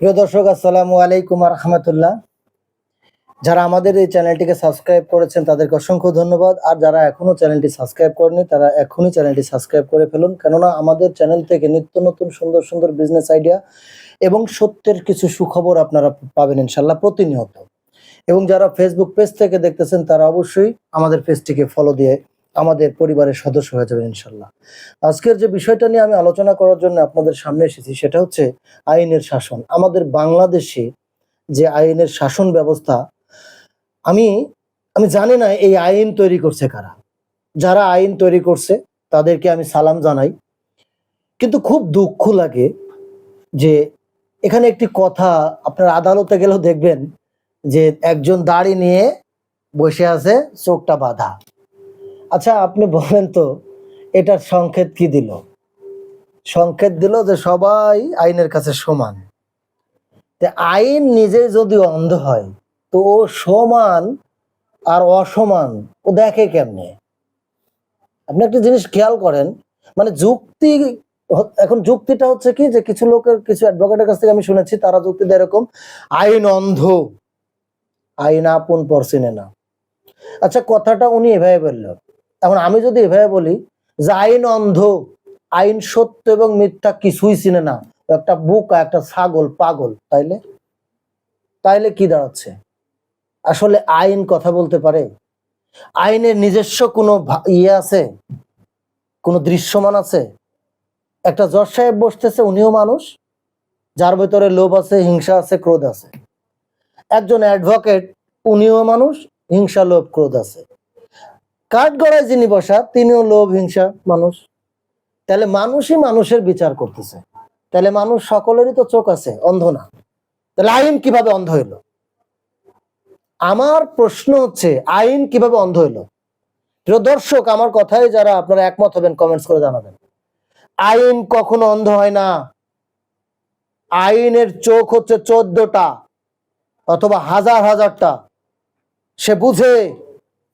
প্রিয় দর্শক, আসসালামু আলাইকুম রহমতুল্লাহ। যারা আমাদের এই চ্যানেলটিকে সাবস্ক্রাইব করেছেন, তাদেরকে অসংখ্য ধন্যবাদ। আর যারা এখনও চ্যানেলটি সাবস্ক্রাইব করেনি তারা এখনই চ্যানেলটি সাবস্ক্রাইব করে ফেলুন। কেননা আমাদের চ্যানেল থেকে নিত্য নতুন, সুন্দর সুন্দর বিজনেস আইডিয়া এবং সত্যের কিছু সুখবর আপনারা পাবেন ইনশাল্লাহ প্রতিনিয়ত। এবং যারা ফেসবুক পেজ থেকে দেখতেছেন, তারা অবশ্যই আমাদের পেজটিকে ফলো দিয়ে আমাদের পরিবারের সদস্য হয়ে যাবেন ইনশাল্লাহ। আজকের যে বিষয়টা নিয়ে আমি আলোচনা করার জন্য আপনাদের সামনে এসেছি সেটা হচ্ছে আইনের শাসন। আমাদের বাংলাদেশে যে আইনের শাসন ব্যবস্থা, আমি আমি জানি না এই আইন তৈরি করছে কারা। যারা আইন তৈরি করছে, তাদেরকে আমি সালাম জানাই। কিন্তু খুব দুঃখ লাগে যে এখানে একটি কথা আপনার আদালতে গেলেও দেখবেন যে একজন দাড়ি নিয়ে বসে আছে, চোখটা বাঁধা। আচ্ছা আপনি বলেন তো, এটার সংকেত কি দিল? সংকেত দিল যে সবাই আইনের কাছে সমান। আইন নিজে যদি অন্ধ হয়, তো ও সমান আর অসমান, ও দেখে কেমনে? আপনি একটা জিনিস খেয়াল করেন মানে যুক্তি এখন যুক্তিটা হচ্ছে কি যে কিছু লোকের, কিছু অ্যাডভোকেটের কাছ থেকে আমি শুনেছি, তারা যুক্তি দেয় এরকম, আইন অন্ধ, আইন আপন পরছিনে না। আচ্ছা কথাটা উনি এভাবে বললেন এখন আমি যদি এভাবে বলি যে আইন অন্ধ, আইন সত্য এবং মিথ্যা কিছুই চিনে না, একটা বুকা, একটা ছাগল, পাগল, তাইলে? তাইলে কি দাঁড়াচ্ছে? আসলে আইন কথা বলতে পারে? আইনের নিজস্ব কোনো ইয়ে আছে? কোনো দৃশ্যমান আছে? একটা জজ সাহেব বসতেছে, উনিও মানুষ, যার ভেতরে লোভ আছে, হিংসা আছে, ক্রোধ আছে। একজন অ্যাডভোকেট, উনিও মানুষ, হিংসা, লোভ, ক্রোধ আছে। কাঠ গড়ায় যিনি বসা, তিনিও লোভ, হিংসা, মানুষ। তাহলে মানুষই মানুষের বিচার করতেছে। তাহলে মানুষ সকলেরই তো চোখ আছে, অন্ধ না। তাহলে আইন কীভাবে অন্ধ হইল? আমার প্রশ্ন হচ্ছে, আইন কীভাবে অন্ধ হইল? প্রিয় দর্শক, আমার কথায় যারা আপনারা একমত হবেন কমেন্টস করে জানাবেন। আইন কখনো অন্ধ হয় না। আইনের চোখ হচ্ছে চোদ্দটা অথবা হাজার হাজারটা। সে বুঝে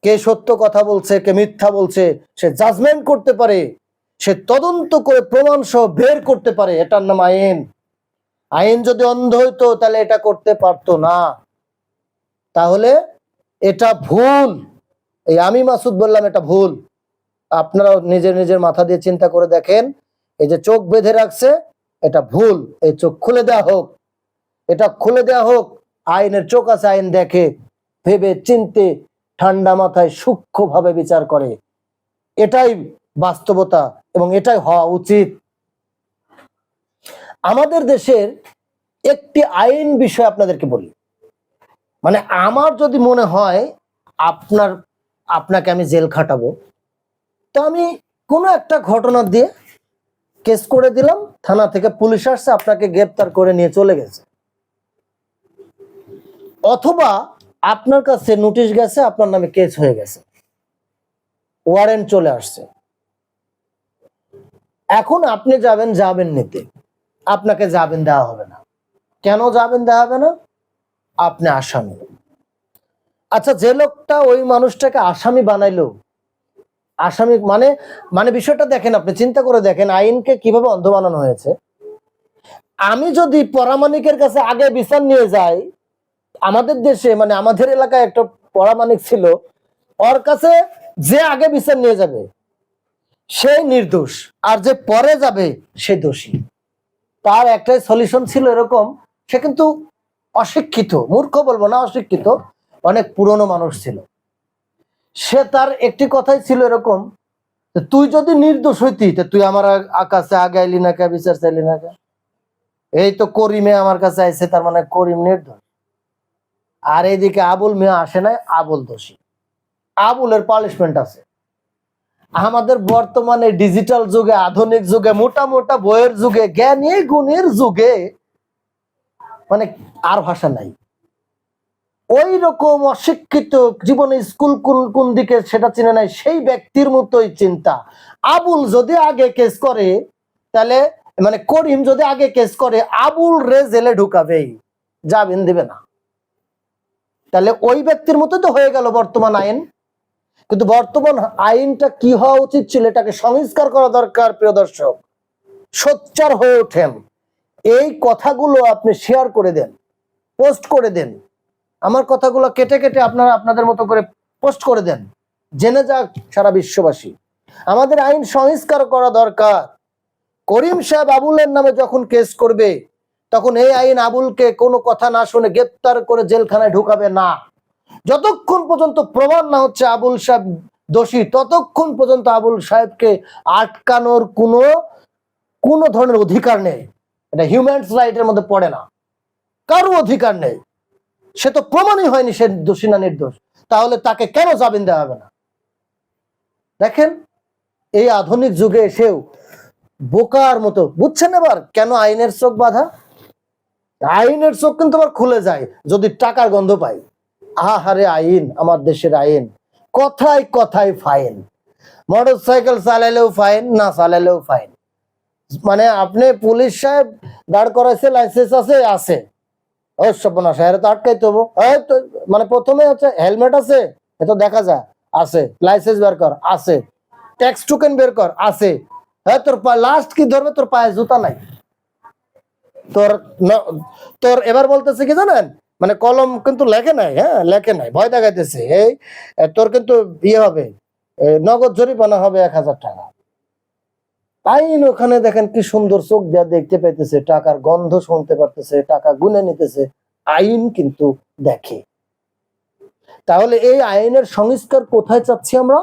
কে সত্য কথা বলছে, কে মিথ্যা বলছে, সে জাজমেন্ট করতে পারে, সে তদন্ত করে প্রমাণ সহ বের করতে পারে, এটার নাম আইন। আইন যদি অন্ধ হইতো, তাহলে এটা করতে পারতো না। তাহলে এটা ভুল। এই আমি মাসুদ বললাম এটা ভুল। আপনারা নিজের নিজের মাথা দিয়ে চিন্তা করে দেখেন, এই যে চোখ বেঁধে রাখছে, এটা ভুল। এই চোখ খুলে দেওয়া হোক, এটা খুলে দেওয়া হোক, আইনের চোখ আছে, আইন দেখে, ভেবে, চিনতে ঠান্ডা মাথায় সূক্ষ্মভাবে বিচার করে। এটাই বাস্তবতা এবং এটাই হওয়া উচিত। আমাদের দেশের একটি আইন বিষয় আপনাদেরকে বলি। মানে আমার যদি মনে হয় আপনার, আপনাকে আমি জেল খাটাবো, তো আমি কোনো একটা ঘটনা দিয়ে কেস করে দিলাম, থানা থেকে পুলিশ আসছে, আপনাকে গ্রেপ্তার করে নিয়ে চলে গেছে। অথবা আপনার কাছে নোটিশ গেছে, আপনার নামে কেস হয়ে গেছে। ওয়ারেন্ট চলে আসছে। এখন আপনি যাবেন যাবেন নিতে। আপনাকে যাবেন দেওয়া হবে না। কেন যাবেন দেওয়া হবে না? আপনি আসামি। আচ্ছা যে লোকটা ওই মানুষটাকে আসামি বানাইলো, আসামি মানে মানে বিষয়টা দেখেন আপনি, চিন্তা করে দেখেন আইনকে কীভাবে অন্ধ বানানো হয়েছে। আমি যদি পরামানিকের কাছে আগে বিচার নিয়ে যাই আমাদের দেশে মানে আমাদের এলাকায় একটা পরামানিক ছিল, ওর কাছে যে আগে বিচার নিয়ে যাবে, সেই নির্দোষ, আর যে পরে যাবে সে দোষী। তার একটাই সলিউশন ছিল এরকম, সে কিন্তু অশিক্ষিত, মূর্খ বলব না অশিক্ষিত, অনেক পুরনো মানুষ ছিল। সে তার একটি কথাই ছিল এরকম তুই যদি নির্দোষ হইতি তুই আমার আ- আ- কাছে আগে আইলি না কে, বিচার চাইলি না কে? এই তো করিমে আমার কাছে আইছে, তার মানে করিম নির্দোষ। আর এইদিকে আবুল মিয়া আসে নাই, আবুল দোষী। আবুলের পানিশমেন্ট আছে। আমাদের বর্তমানে ডিজিটাল যুগে, আধুনিক যুগে মোটা মোটা বইয়ের যুগে, জ্ঞানী গুণের যুগে মানে আর ভাষা নাই। ওই রকম অশিক্ষিত জীবনে স্কুল কোন কোন দিকে সেটা চিনে নাই, সেই ব্যক্তির মতোই চিন্তা। আবুল যদি আগে কেস করে, তাহলে মানে করিম যদি আগে কেস করে, আবুল রে জেলে ঢুকাবেই। জামিন দিবে না। তাহলে ওই ব্যক্তির মতো তো হয়ে গেল বর্তমান আইন। কিন্তু বর্তমান আইনটা কি হওয়া উচিত ছিল এটাকে সংস্কার করা দরকার, প্রিয় দর্শক? সোচ্চার হয়ে ওঠেন। এই কথাগুলো আপনি শেয়ার করে দেন পোস্ট করে দেন। আমার কথাগুলো কেটে কেটে আপনারা আপনাদের মতো করে পোস্ট করে দেন। জেনে যাক সারা বিশ্ববাসী। আমাদের আইন সংস্কার করা দরকার। করিম সাহেব আবুলের নামে যখন কেস করবে তখন এই আইন আবুলকে কোনো কথা না শুনে গ্রেপ্তার করে জেলখানায় ঢুকাবে না। যতক্ষণ পর্যন্ত প্রমাণ না হচ্ছে আবুল সাহেব দোষী, ততক্ষণ পর্যন্ত আবুল সাহেবকে আটকানোর কোনো কোনো ধরনের অধিকার নেই। এটা হিউম্যানস রাইটের মধ্যে পড়ে না। কারও অধিকার নেই। সে তো প্রমাণই হয়নি সে দোষী না নির্দোষ। তাহলে তাকে কেন জামিন দেওয়া হবে না? দেখেন, এই আধুনিক যুগে এসেও বোকার মতো, বুঝছেন এবার কেন আইনের চোখ বাধা? আইনের চোখ কিন্তু আবার খুলে যায় যদি টাকার গন্ধ পাই। আহারে আইন, আমার দেশের আইন। কথায় কথায় ফাইন। মোটর সাইকেল চালাইলেও ফাইন, না চালাইলেও ফাইন। মানে আপনি পুলিশ সাহেব দাঁড় করাইছে লাইসেন্স আছে আছে। সর্বনাশ হ্যাঁ তো এই তো মানে প্রথমে হচ্ছে হেলমেট আছে, এ তো দেখা যায়, আছে। লাইসেন্স বের কর, আছে। ট্যাক্স টোকেন বের কর, আছে। হ্যাঁ তোর লাস্ট কি ধরবে, তোর পায়ে জুতা নাই। তোর তোর এবার বলতেছে কি জানেন? মানে কলম কিন্তু লেখে নাই হ্যাঁ লেখে নাই, ভয় দেখাইতেছে। এই তোর কিন্তু ইয়ে হবে নগদ জরিমানা হবে এক হাজার টাকা। আইন ওখানে দেখেন কি সুন্দর চোখ দেওয়া দেখতে পাইতেছে, টাকার গন্ধ শুনতে পারতেছে, টাকা গুনে নিতেছে, আইন কিন্তু দেখে। তাহলে এই আইনের সংস্কার কোথায় চাচ্ছি আমরা?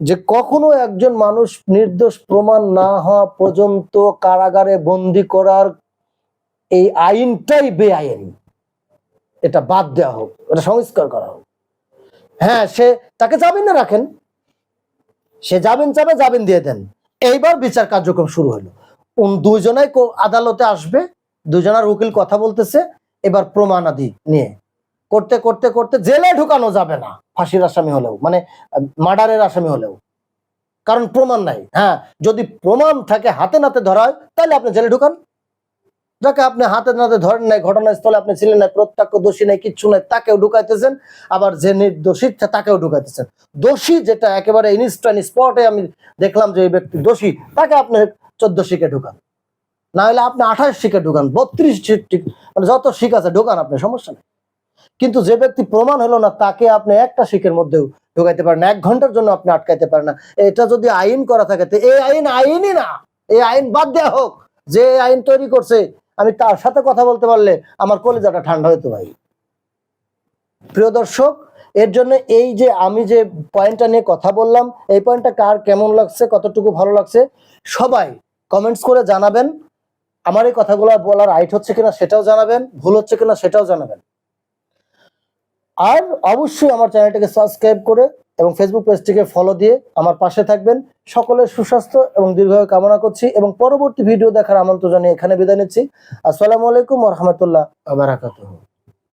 যে কখনো একজন মানুষ নির্দোষ প্রমাণ না হওয়া পর্যন্ত কারাগারে বন্দি করার এই আইনটাই বেআইন। এটা বাদ দেওয়া হোক, এটা সংস্কার করা হোক। হ্যাঁ সে তাকে জামিন না রাখেন। সে জামিন চাবে, জামিন দিয়ে দেন। এইবার বিচার কার্যক্রম শুরু হলো। দুইজনাই আদালতে আসবে দুজনার উকিল কথা বলতেছে, এবার প্রমাণাদি নিয়ে। করতে করতে করতে জেলে ঢুকানো যাবে না, ফাঁসির আসামি হলেও মানে মার্ডারের আসামি হলেও। কারণ প্রমাণ নাই। হ্যাঁ যদি প্রমাণ থাকে, হাতে নাতে ধরা হয়, তাহলে আপনি জেলে ঢুকান। যাকে আপনি হাতে নাতে ধরেন নাই, ঘটনাস্থলে আপনি ছিলেন না প্রত্যক্ষ দোষী নাই, কিচ্ছু নাই, তাকেও ঢুকাইতেছেন, আবার যে নির্দোষী তাকেও ঢুকাইতেছেন। দোষী যেটা একেবারে ইনস্ট্যান্ট স্পটে আমি দেখলাম যে এই ব্যক্তি দোষী, তাকে আপনি চোদ্দ শিখে ঢুকান। না হলে আপনি আঠাশ শিখে ঢুকান, বত্রিশ মানে যত শিখ আছে ঢুকান আপনি, সমস্যা নেই। কিন্তু যে ব্যক্তি প্রমাণ হলো না, তাকে আপনি একটা শিখের মধ্যেও ঢুকাইতে পারেন এক ঘণ্টার জন্য আপনি আটকাইতে পারেন না। এটা যদি আইন করা থাকে, তো এই আইন আইনই না, এই আইন বাদ দেওয়া হোক, যে আইন তৈরি করছে আমি তার সাথে কথা বলতে পারলে আমার কলেজাটা ঠান্ডা হতে ভাই। প্রিয় দর্শক, এর জন্য এই যে আমি যে পয়েন্টটা নিয়ে কথা বললাম, এই পয়েন্টটা কার কেমন লাগছে, কতটুকু ভালো লাগছে, সবাই কমেন্টস করে জানাবেন। আমার এই কথাগুলো বলার রাইট হচ্ছে কিনা সেটাও জানাবেন, ভুল হচ্ছে কিনা সেটাও জানাবেন। আর অবশ্যই আমার চ্যানেলটিকে সাবস্ক্রাইব করে এবং ফেসবুক পেজটিকে ফলো দিয়ে আমার পাশে থাকবেন। সকলের সুস্বাস্থ্য এবং দীর্ঘায়ু কামনা করছি এবং পরবর্তী ভিডিও দেখার আমন্ত্রণ জানিয়ে এখানে বিদায় নিচ্ছি। আসসালামু আলাইকুম রহমতুল্লাহ বারাকাতুহ।